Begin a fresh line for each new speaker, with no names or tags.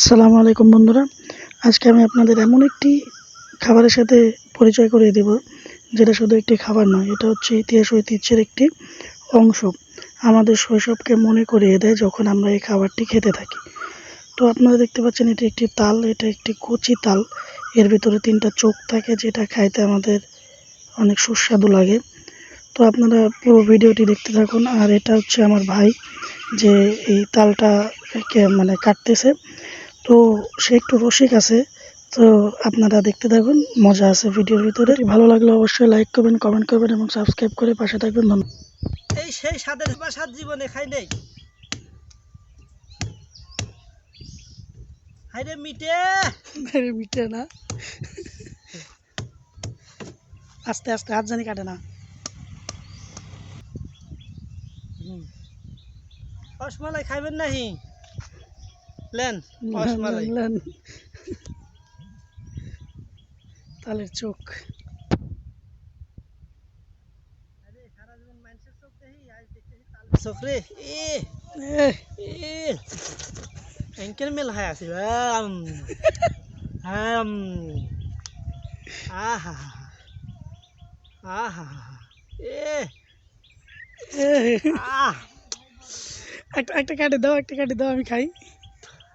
আসসালামু আলাইকুম বন্ধুরা। আজকে আমি আপনাদের এমন একটি খাবারের সাথে পরিচয় করিয়ে দেব, যেটা শুধু একটি খাবার নয়, এটা হচ্ছে ইতিহাস ঐতিহ্যের একটি অংশ। আমাদের শৈশবকে মনে করিয়ে দেয় যখন আমরা এই খাবারটি খেতে থাকি। তো আপনারা দেখতে পাচ্ছেন, এটি একটি তাল, এটা একটি কচি তাল। এর ভিতরে তিনটা চোখ থাকে, যেটা খাইতে আমাদের অনেক সুস্বাদু লাগে। তো আপনারা পুরো ভিডিওটি দেখতে থাকুন। আর এটা হচ্ছে আমার ভাই, যে এই তালটা মানে কাটতেছে। তো সে একটু রসিক আছে তো আপনারা দেখতে থাকুন মজা আছে ভিডিওর ভিতরে। ভালো লাগলে অবশ্যই লাইক করবেন কমেন্ট করবেন এবং সাবস্ক্রাইব করে পাশে থাকবেন। ধন্যবাদ।
এই সেই স্বাদের বা স্বাদ জীবনে খাই নেই। হাইরে মিটে
মিটে না। আস্তে আস্তে হাত জানি কাটে না।
রসমালাই খাইবেন নাহি? লেন রসমালাই।
নেন। তালের চোখ।
চোখরে এ
এহ,
এ এঙ্কেল মেল হাই আছে আম আম আহা আহা এ। আহ।
একটা একটা কাটে দাও একটা কাটে দাও আমি খাই।